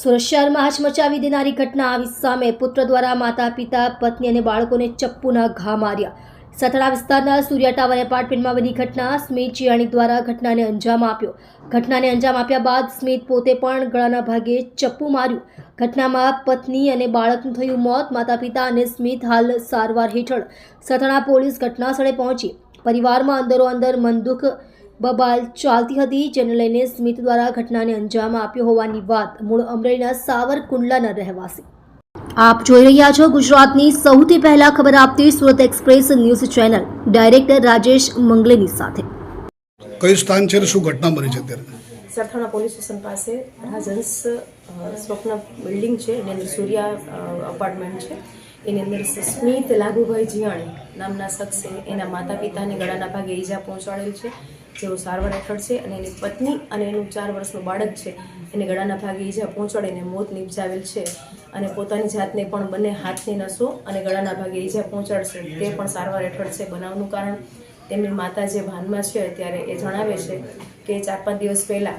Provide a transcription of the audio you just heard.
સુરત શહેરમાં હચમચાવી દેનારી ઘટના આવી સામે પુત્ર દ્વારા માતા, પિતા, પત્ની અને બાળકોને ચપ્પુના ઘા માર્યા. સથડા વિસ્તારના સૂર્યા ટાવર એપાર્ટમેન્ટમાં બની ઘટના. સ્મિત ચિયાણી દ્વારા ઘટનાને અંજામ આપ્યો. ઘટનાને અંજામ આપ્યા બાદ સ્મિત પોતે પણ ગળાના ભાગે ચપ્પુ માર્યું. ઘટનામાં પત્ની અને બાળકનું થયું મોત. માતા, પિતા અને સ્મિત હાલ સારવાર હેઠળ. સથડા પોલીસ ઘટનાસ્થળે પહોંચી. પરિવારમાં અંદરો અંદર મનદુખ બબાલ ચાલતી હતી જેને લઈને સ્મિત દ્વારા ઘટનાને અંજામ આપ્યો હોવાની વાત મૂળ અમરેલીના સાવરકુંડલાના રહેવાસી. આપ જોઈ રહ્યા છો ગુજરાતની સૌથી પહેલા ખબર આપતી Surat express news channel director Rajesh મંગલેની સાથે. કઈ સ્થાન છે શું ઘટના બની છે અત્યારે? સરથાણા પોલીસ સ્ટેશન પાસે રાજન્સ સ્વપ્ન બિલ્ડિંગ છે એની અંદર સૂર્યા અપાર્ટમેન્ટ છે. એની અંદર સ્મિત લાગુભાઈ જીયાણી નામના શખ્સે એના માતા પિતાને ગળાના ભાગે ઈજા પહોંચાડેલ છે. જેઓ સારવાર હેઠળ છે અને એની પત્ની અને એનું ચાર વર્ષનું બાળક છે, એને ગળાના ભાગે ઈજા પહોંચાડીને મોત નિપજાવેલ છે અને પોતાની જાતને પણ બંને હાથની નસો અને ગળાના ભાગે ઈજા પહોંચાડશે. તે પણ સારવાર હેઠળ છે બનાવનું કારણ. તેમની માતા જે ભાનમાં છે ત્યારે એ જણાવે છે કે ચાર પાંચ દિવસ પહેલાં